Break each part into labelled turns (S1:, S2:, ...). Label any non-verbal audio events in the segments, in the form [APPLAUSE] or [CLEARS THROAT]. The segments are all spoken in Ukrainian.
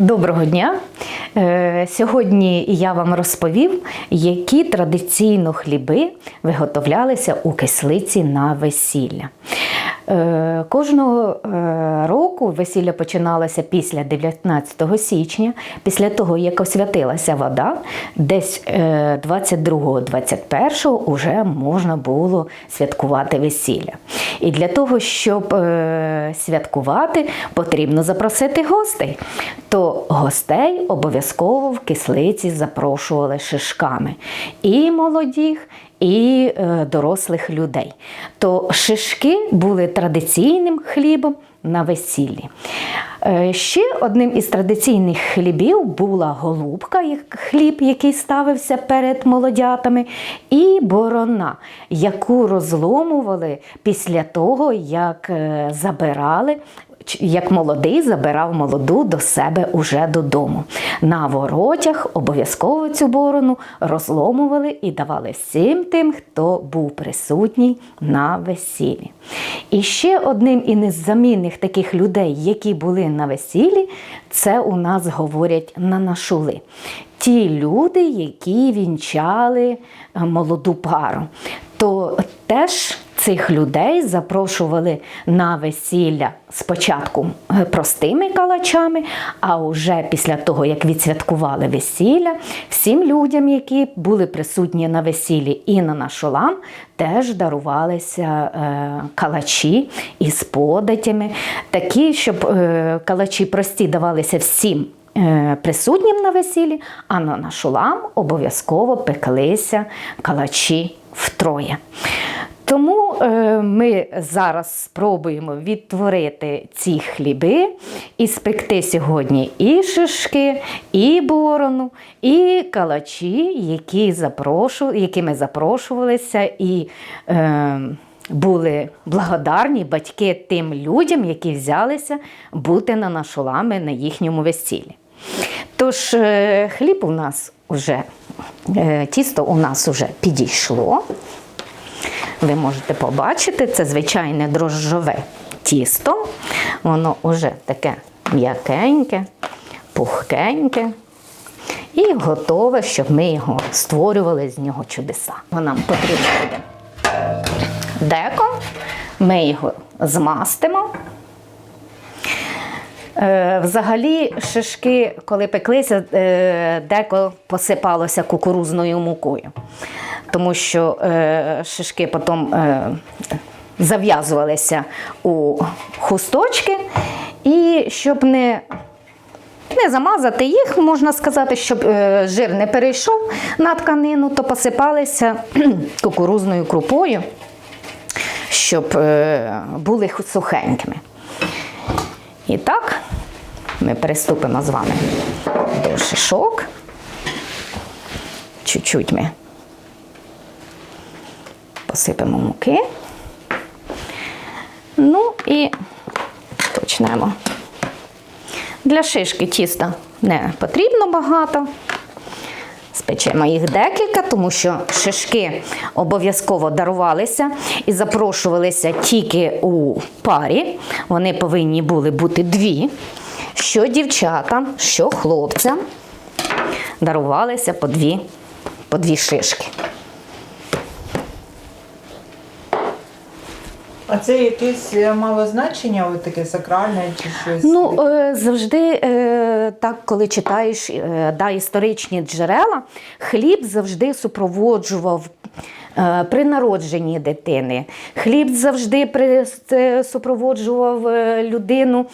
S1: Доброго дня! Е, Сьогодні я вам розповім, які традиційно хліби виготовлялися у кислиці на весілля. Е, Кожного е, року весілля починалося після 19 січня, після того, як освятилася вода, десь е, 22-21 вже можна було святкувати весілля. І для того, щоб е, святкувати, потрібно запросити гостей. То гостей обов'язково в кислиці запрошували шишками і молодіх, і е, дорослих людей. То шишки були традиційним хлібом на весіллі. Е, Ще одним із традиційних хлібів була голубка, хліб, який ставився перед молодятами, і борона, яку розломували після того, як е, забирали. Як молодий забирав молоду до себе уже додому. На воротях обов'язково цю борону розломували і давали всім тим, хто був присутній на весіллі. І ще одним із незамінних таких людей, які були на весіллі, це у нас говорять нанашули. Ті люди, які вінчали е, молоду пару. То теж цих людей запрошували на весілля спочатку е, простими калачами, а вже після того, як відсвяткували весілля, всім людям, які були присутні на весіллі і на нашолам, теж дарувалися е, калачі із податями, такі, щоб е, калачі прості давалися всім присутнім на весіллі, а на нашолам обов'язково пеклися калачі втроє. Тому е, ми зараз спробуємо відтворити ці хліби і спекти сьогодні і шишки, і борону, і калачі, які запрошу, якими запрошувалися і е, були благодарні батьки тим людям, які взялися бути на нашолами на їхньому весіллі. Тож е, хліб у нас вже, е, тісто у нас вже підійшло. Ви можете побачити, це звичайне дрожжове тісто. Воно вже таке м'якеньке, пухкеньке і готове, щоб ми його створювали з нього чудеса. Нам потрібно буде деко, ми його змастимо. Е, Взагалі, шишки, коли пеклися, е, деко посипалося кукурузною мукою, тому що е, шишки потім е, зав'язувалися у хусточки, і щоб не не замазати їх, можна сказати, щоб е, жир не перейшов на тканину, то посипалися [CLEARS THROAT] кукурузною крупою, щоб е, були сухенькими. І так, ми приступимо з вами до шишок. Чуть-чуть ми посипемо муки. Ну і почнемо. Для шишки тіста не потрібно багато. Спечемо їх декілька, тому що шишки обов'язково дарувалися і запрошувалися тільки у парі. Вони повинні були бути дві. Що дівчатам, що хлопцям дарувалися по дві, по дві шишки.
S2: А це якесь е, мало значення, от таке сакральне чи щось?
S1: Ну, е, завжди е, так, коли читаєш да, історичні джерела, хліб завжди супроводжував. При народженні дитини хліб завжди супроводжував людину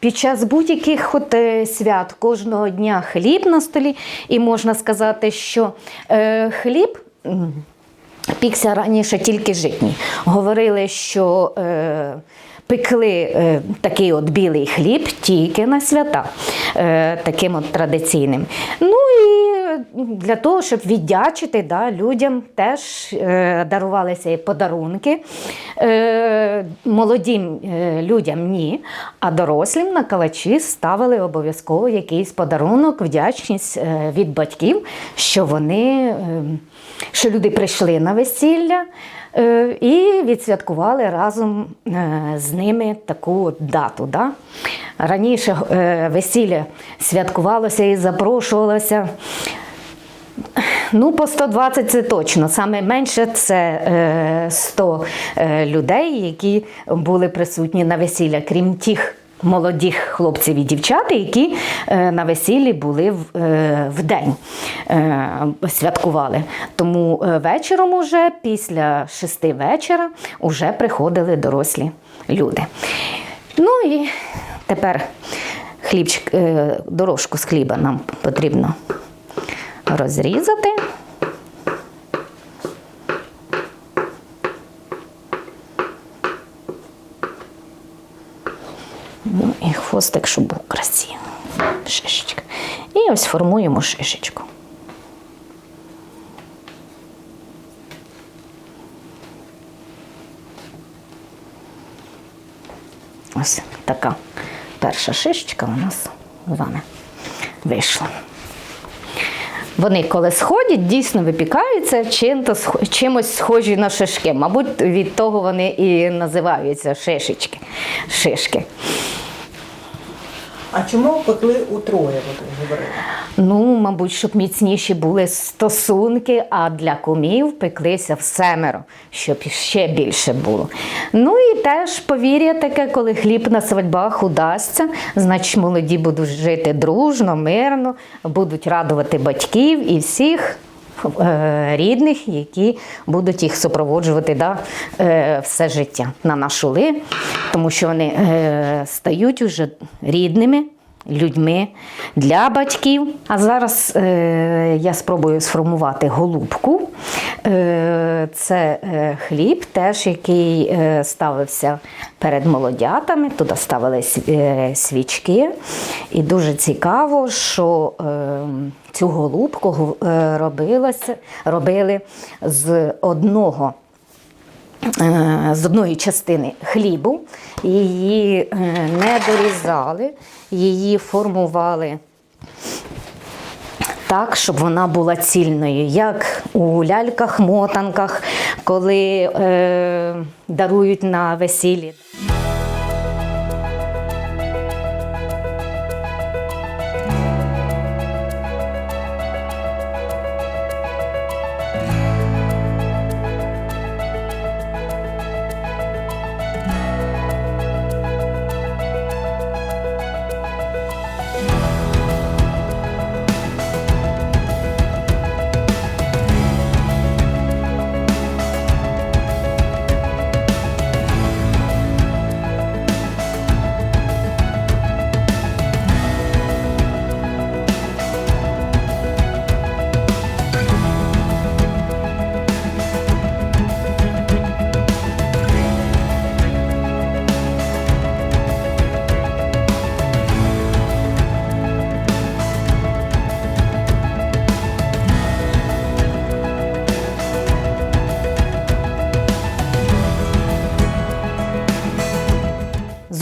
S1: під час будь-яких от свят кожного дня хліб на столі. І можна сказати, що хліб Пікся раніше тільки житні. Говорили, що е, пекли е, такий от білий хліб тільки на свята, е, таким от традиційним. Ну і для того, щоб віддячити да, людям, теж е, дарувалися і подарунки. Е, молодим е, людям ні, а дорослим на калачі ставили обов'язково якийсь подарунок, вдячність е, від батьків, що вони, е, що люди прийшли на весілля. е, І відсвяткували разом з ними таку дату. Да? Раніше весілля святкувалося і запрошувалося Ну, по 120 це точно. Саме менше це е, 100 е, людей, які були присутні на весілля, крім тих молодих хлопців і дівчат, які е, на весіллі були в, е, день е, святкували. Тому е, вечором, уже після шести вечора, вже приходили дорослі люди. Ну і тепер хлібчик, е, дорожку з хліба нам потрібно розрізати. Ну і хвостик, щоб був красивий. Шишечка. І ось формуємо шишечку. Ось така перша шишечка у нас з вами вийшла. Вони, коли сходять, дійсно випікаються чим-то чимось схожі на шишки. Мабуть, від того вони і називаються шишечки. Шишки.
S2: А чому пекли утроє, ви говорили?
S1: Ну, мабуть, щоб міцніші були стосунки, а для кумів пеклися в семеро, щоб ще більше було. Ну і теж повір'я таке, коли хліб на свадьбах удасться, значить молоді будуть жити дружно, мирно, будуть радувати батьків і всіх. Е, Рідних, які будуть їх супроводжувати да, е, все життя на нашу ли, тому що вони е, стають уже рідними людьми для батьків. А зараз е, я спробую сформувати голубку. Е, це е, хліб, теж який е, ставився перед молодятами. Туди ставили е, свічки. І дуже цікаво, що е, цю голубку робилося, робили з одного з одної частини хлібу, її е, не дорізали, її формували так, щоб вона була цільною, як у ляльках-мотанках, коли е, дарують на весіллі.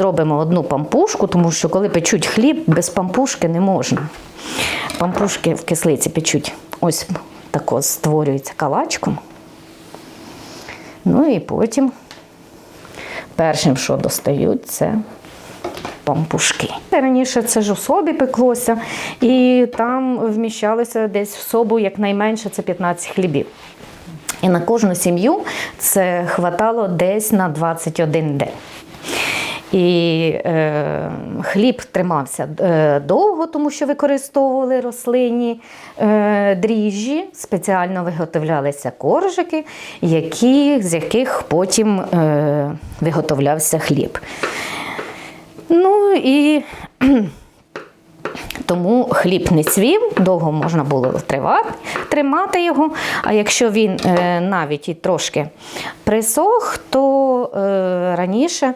S1: Зробимо одну пампушку, тому що коли печуть хліб, без пампушки не можна. Пампушки в кислиці печуть. Ось тако створюється калачком. Ну і потім першим, що достають, це пампушки. Раніше це ж у собі пеклося, і там вміщалося десь в собу якнайменше це 15 хлібів. І на кожну сім'ю це хватало десь на 21 день. І е, хліб тримався е, довго, тому що використовували рослинні е, дріжджі, спеціально виготовлялися коржики, які, з яких потім е, виготовлявся хліб. Ну і тому хліб не цвів, довго можна було тривати, тримати його. А якщо він е, навіть і трошки присох, то е, раніше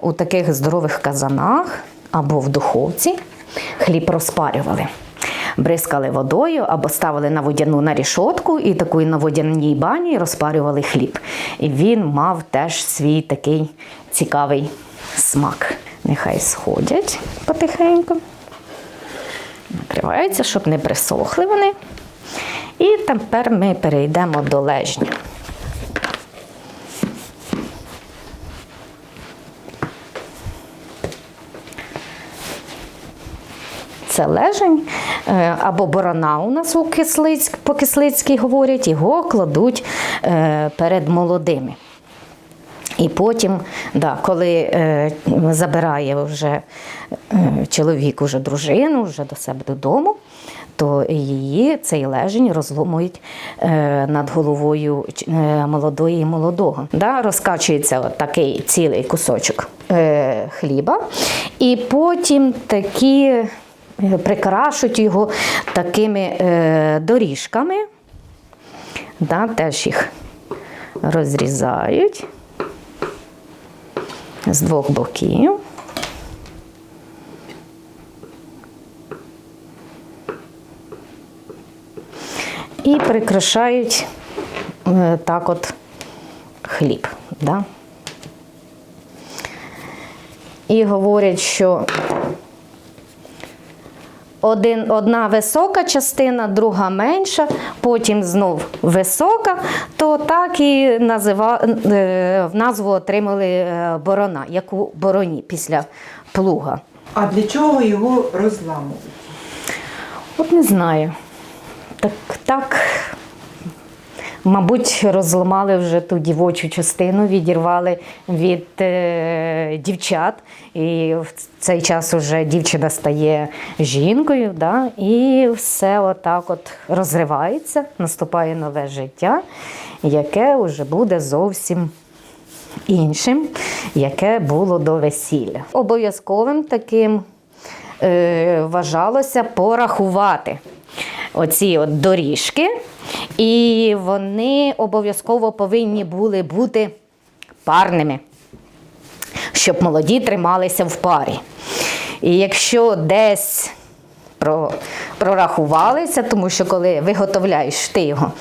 S1: у таких здорових казанах або в духовці хліб розпарювали. бризкали водою або ставили на водяну на рішотку і такою на водяній бані розпарювали хліб. І він мав теж свій такий цікавий смак. Нехай сходять потихеньку. Накриваються, щоб не присохли вони. І тепер ми перейдемо до лежня. Це лежень е, або борона у нас у кислиць, по кислицькій говорять, його кладуть е, перед молодими. І потім, да, коли е, забирає вже е, чоловік уже дружину вже до себе додому, то її цей лежень розломують е, над головою е, молодої і молодого. Да, розкачується от такий цілий кусочок е, хліба, і потім такі е, прикрашують його такими е, доріжками. Да, теж їх розрізають з двох боків. І прикрашають е, так от хліб. Да? І говорять, що один, одна висока частина, друга менша, потім знов висока, то так і назива, е, в назву отримали е, борона, як у бороні після плуга.
S2: А для чого його розламують?
S1: От не знаю. Так, так, мабуть, розламали вже ту дівочу частину, відірвали від е, дівчат. І в цей час вже дівчина стає жінкою, да? і все отак от розривається, наступає нове життя, яке вже буде зовсім іншим, яке було до весілля. Обов'язковим таким е, вважалося порахувати оці от доріжки, і вони обов'язково повинні були бути парними, щоб молоді трималися в парі. І якщо десь про, прорахувалися, тому що коли виготовляєш ти його,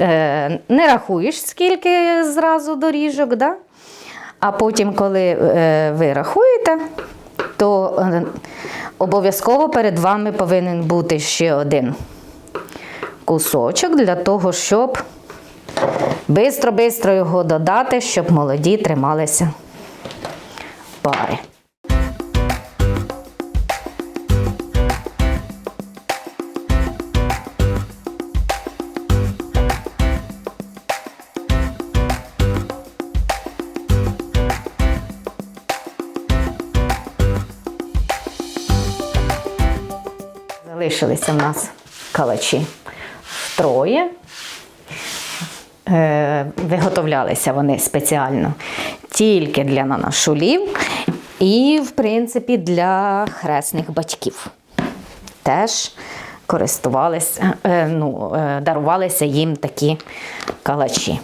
S1: е, не рахуєш, скільки зразу доріжок, да? а потім, коли е, ви рахуєте, то е, обов'язково перед вами повинен бути ще один кусочок для того, щоб бистро-бистро його додати, щоб молоді трималися пари. Залишилися в нас калачі втроє. Е, Виготовлялися вони спеціально тільки для нанашулів і, в принципі, для хресних батьків. Теж користувалися, е, ну, е, дарувалися їм такі калачі.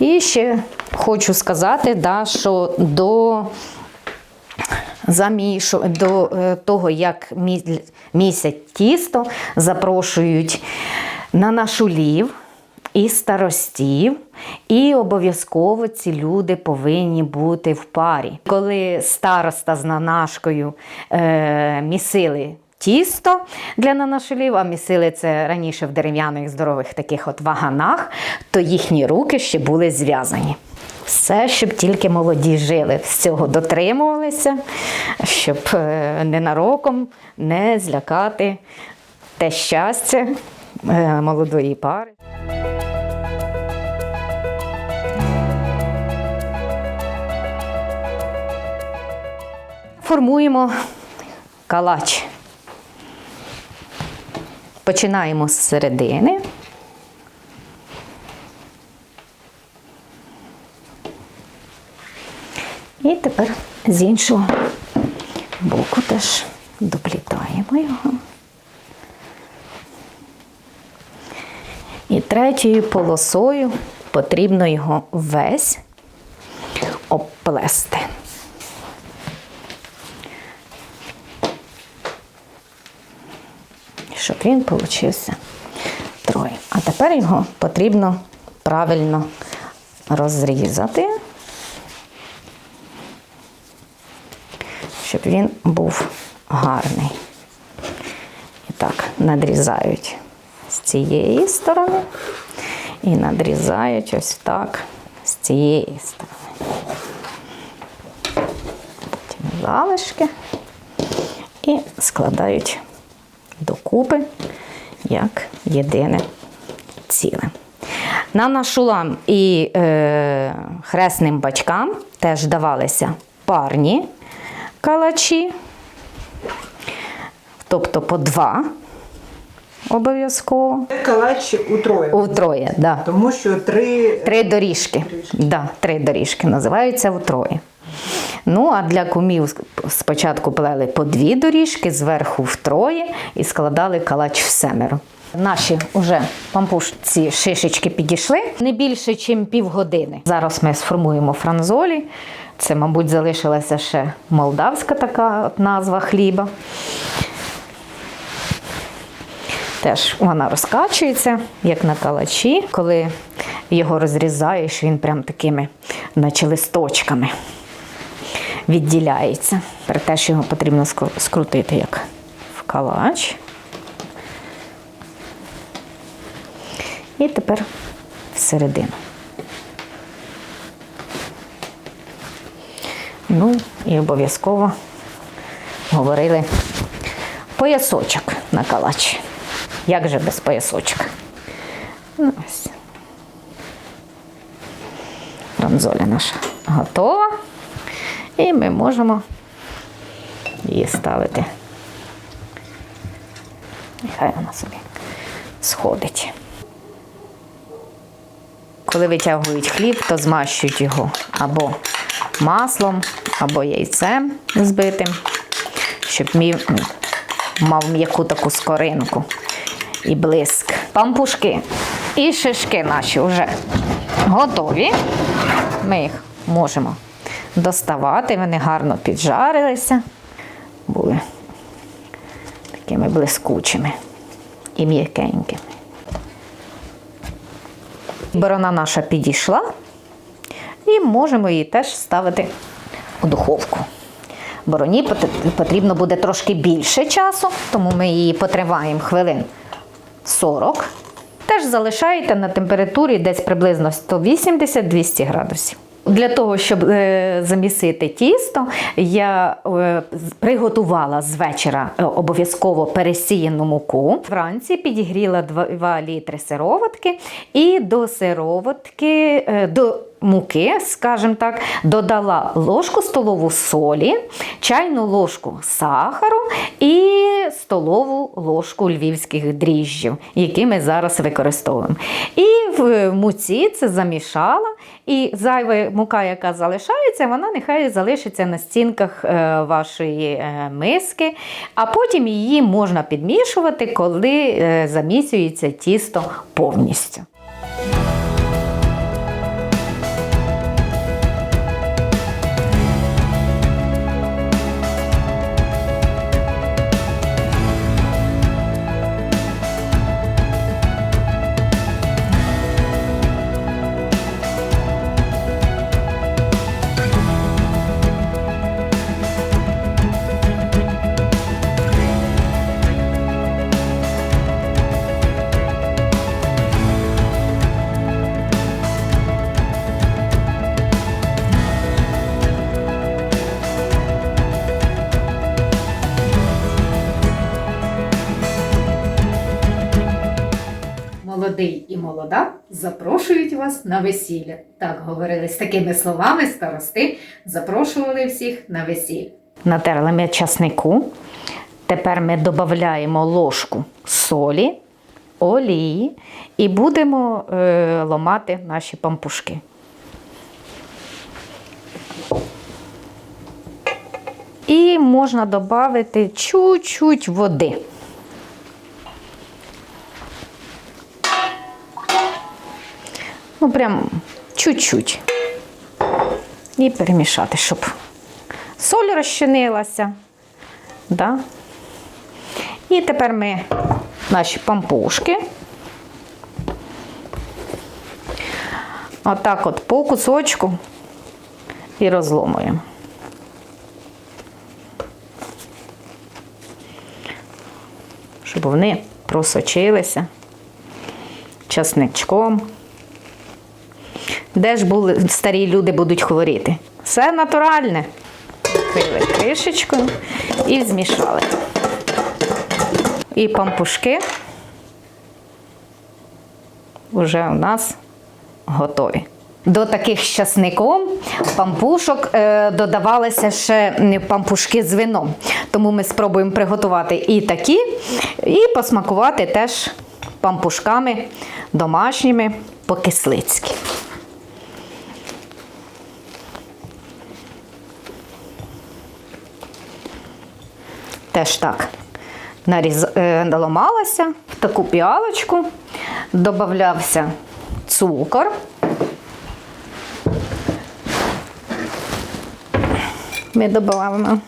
S1: І ще хочу сказати, да, що до замішу, до е, того, як мі- місять тісто, запрошують на нашулів і старостів, і обов'язково ці люди повинні бути в парі. Коли староста з нанашкою е, місили тісто для нанашулів, а місили це раніше в дерев'яних здорових таких от ваганах, то їхні руки ще були зв'язані. Все, щоб тільки молоді жили, з цього дотримувалися, щоб е, ненароком не злякати те щастя е, молодої пари. Формуємо калач. Починаємо з середини. І тепер з іншого боку теж доплітаємо його. І третьою полосою потрібно його весь обплести. Щоб він получився троє. А тепер його потрібно правильно розрізати, щоб він був гарний. І так, надрізають з цієї сторони і надрізають ось так з цієї сторони. Потім залишки і складають докупи як єдине ціле. На нашулам і е, хресним батькам теж давалися парні калачі, тобто по два обов'язково.
S2: Це калач утроє.
S1: Утроє, да.
S2: Тому що три,
S1: Три доріжки. Да, три доріжки називаються втроє. Ну, а для кумів спочатку плели по дві доріжки, зверху втроє і складали калач в семеро. Наші вже пампушці шишечки підійшли не більше, ніж півгодини. Зараз ми сформуємо франзолі. Це, мабуть, залишилася ще молдавська така назва хліба. Теж вона розкачується, як на калачі. Коли його розрізаєш, він прям такими, наче листочками відділяється. При те, що його потрібно скрутити як в калач. І тепер всередину. Ну і обов'язково говорили поясочок на калач. Як же без поясочка? Ну, ось. Ранзоля наша готова. І ми можемо її ставити. Нехай вона собі сходить. Коли витягують хліб, то змащують його або маслом, або яйцем збитим, щоб мав м'яку таку скоринку і блиск. Пампушки і шишки наші вже готові. Ми їх можемо доставати, вони гарно піджарилися, були такими блискучими і м'якенькими. Борона наша підійшла, і можемо її теж ставити у духовку. Бороні потрібно буде трошки більше часу, тому ми її потриваємо хвилин 40. Теж залишаєте на температурі десь приблизно 180-200 градусів. Для того, щоб е, замісити тісто, я е, приготувала з вечора е, обов'язково пересіяну муку. Вранці підігріла 2 літри сироватки і до сироватки, до муки, скажімо так, додала ложку столову солі, чайну ложку сахару і столову ложку львівських дріжджів, які ми зараз використовуємо. І в муці це замішала, і зайва мука, яка залишається, вона нехай залишиться на стінках е, вашої е, миски, а потім її можна підмішувати, коли е, замісюється тісто повністю. Молодий і молода запрошують вас на весілля. Так говорили з такими словами старости, запрошували всіх на весілля. Натерли ми часнику. Тепер ми додаємо ложку солі, олії і будемо е, ломати наші пампушки. І можна додати чуть-чуть води. Ну, прям чуть-чуть. І перемішати, щоб соль розчинилася. Да? І тепер ми наші пампушки. Отак от по кусочку і розломуємо. Щоб вони просочилися часничком. Де ж були старі люди будуть хворіти? Все натуральне. Відкрили кришечкою і змішали. І пампушки вже у нас готові. До таких з часником пампушок е, додавалися ще пампушки з вином. Тому ми спробуємо приготувати і такі, і посмакувати теж пампушками домашніми по-кислицьки. Теж так наріз... е, наламалася в таку піалочку, додавався цукор. Ми додаємо.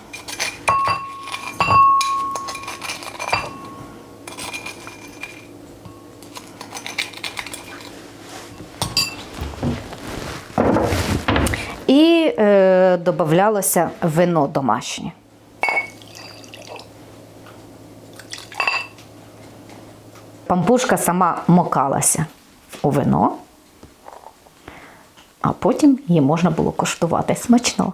S1: І е, додавалося вино домашнє. Пампушка сама мокалася у вино, а потім її можна було коштувати смачного.